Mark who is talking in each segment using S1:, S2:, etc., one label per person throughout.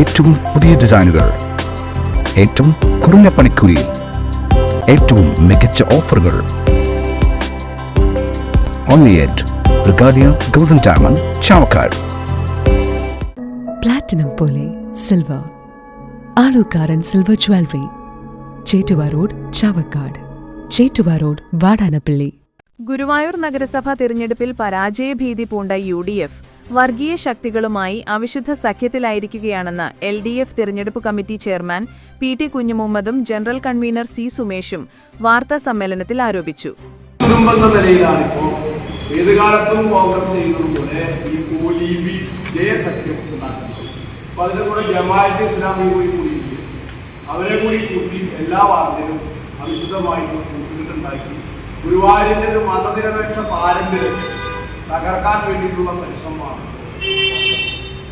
S1: ഏറ്റവും പുതിയ ഡിസൈനുകൾ. ഏറ്റവും കുറഞ്ഞ പണിക്കൂലിയിൽ ഏറ്റവും മികച്ച ഓഫറുകൾ. Only at Regalia golden diamond Chavakkad
S2: platinum പോലെ silver Alukkaran silver jewellery Chettuva road Chavakkad Chettuva road Vadanappally
S3: Guruvayur നഗരസഭ തിരഞ്ഞെടുപ്പിൽ പരാജയഭീതി പൂണ്ട യു ഡി എഫ്. വർഗീയ ശക്തികളുമായി അവിശുദ്ധ സഖ്യത്തിലായിരിക്കുകയാണെന്ന് എൽ ഡി എഫ് തിരഞ്ഞെടുപ്പ് കമ്മിറ്റി ചെയർമാൻ പി ടി കുഞ്ഞുമുഹമ്മദും ജനറൽ കൺവീനർ സി സുമേഷും വാർത്താ സമ്മേളനത്തിൽ ആരോപിച്ചു.
S4: കോൺഗ്രസ് പോലെ ഈ കൂടെ അവരെ കൂടി കൂട്ടി എല്ലാ വാർഡിലും അവിശുദ്ധമായി കൂട്ടുകെട്ടുണ്ടാക്കി ഗുരുവായൂരിന്റെ ഒരു മതനിരപേക്ഷ പാരമ്പര്യത്തെ തകർക്കാൻ വേണ്ടിയിട്ടുള്ള പരിശ്രമമാണ്.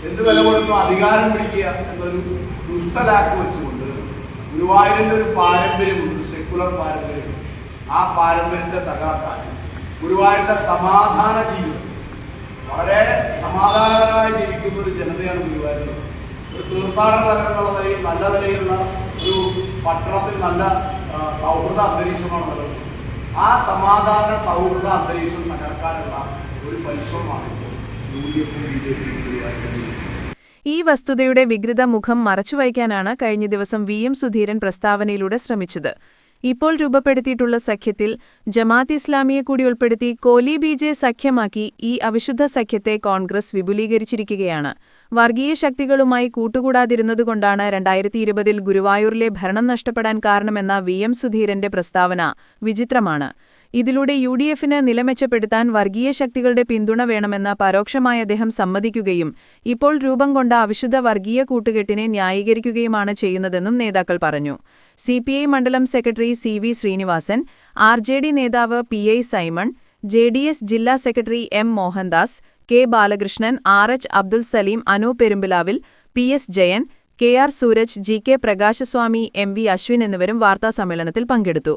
S4: എന്ത് വില കൊടുത്തും അധികാരം പിടിക്കുക എന്നൊരു ദുഷ്ടലാക്ക് വെച്ചുകൊണ്ട് ഗുരുവായൂരിന്റെ ഒരു പാരമ്പര്യമുണ്ട് സെക്കുലർ പാരമ്പര്യം. ആ പാരമ്പര്യത്തെ തകർക്കാൻ ഗുരുവായൂരിന്റെ സമാധാന ജീവിതം. വളരെ സമാധാനകരമായി ജീവിക്കുന്ന ഒരു ജനതയാണ് ഗുരുവായൂർ. ഒരു തീർത്ഥാടന നഗരം എന്നുള്ള നിലയിൽ നല്ല നിലയിലുള്ള ഒരു പട്ടണത്തിൽ നല്ല സൗഹൃദ അന്തരീക്ഷമാണ് നിലനിൽക്കുന്നത് ആ സമാധാന സൗഹൃദ അന്തരീക്ഷം തകർക്കാനുള്ള
S3: ഈ വസ്തുതയുടെ വികൃത മുഖം മറച്ചുവയ്ക്കാനാണ് കഴിഞ്ഞ ദിവസം വി എം സുധീരൻ പ്രസ്താവനയിലൂടെ ശ്രമിച്ചത്. ഇപ്പോൾ രൂപപ്പെടുത്തിയിട്ടുള്ള സഖ്യത്തിൽ ജമാഅത്ത് ഇസ്ലാമിയെ കൂടി ഉൾപ്പെടുത്തി കോലി ബി ജെ സഖ്യമാക്കി ഈ അവിശുദ്ധ സഖ്യത്തെ കോൺഗ്രസ് വിപുലീകരിച്ചിരിക്കുകയാണ്. വർഗീയ ശക്തികളുമായി കൂട്ടുകൂടാതിരുന്നതുകൊണ്ടാണ് രണ്ടായിരത്തി ഇരുപതിൽ ഗുരുവായൂരിലെ ഭരണം നഷ്ടപ്പെടാൻ കാരണമെന്ന വി എം സുധീരന്റെ പ്രസ്താവന വിചിത്രമാണ്. ഇതിലൂടെ യു ഡി എഫിന് നിലമെച്ചപ്പെടുത്താൻ വർഗീയ ശക്തികളുടെ പിന്തുണ വേണമെന്ന് പരോക്ഷമായി അദ്ദേഹം സമ്മതിക്കുകയും ഇപ്പോൾ രൂപം കൊണ്ട അവിശുദ്ധ വർഗീയ കൂട്ടുകെട്ടിനെ ന്യായീകരിക്കുകയുമാണ് ചെയ്യുന്നതെന്നും നേതാക്കൾ പറഞ്ഞു. സി മണ്ഡലം സെക്രട്ടറി സി ശ്രീനിവാസൻ ആർ നേതാവ് പി സൈമൺ ജെ ജില്ലാ secretary M Mohandas K Balakrishnan R H Abdul Salim Anu പെരുമ്പിലാവിൽ P S Jayan K R Suraj G K Prakashaswami M V Ashwin എന്നിവരും വാർത്താസമ്മേളനത്തിൽ പങ്കെടുത്തു.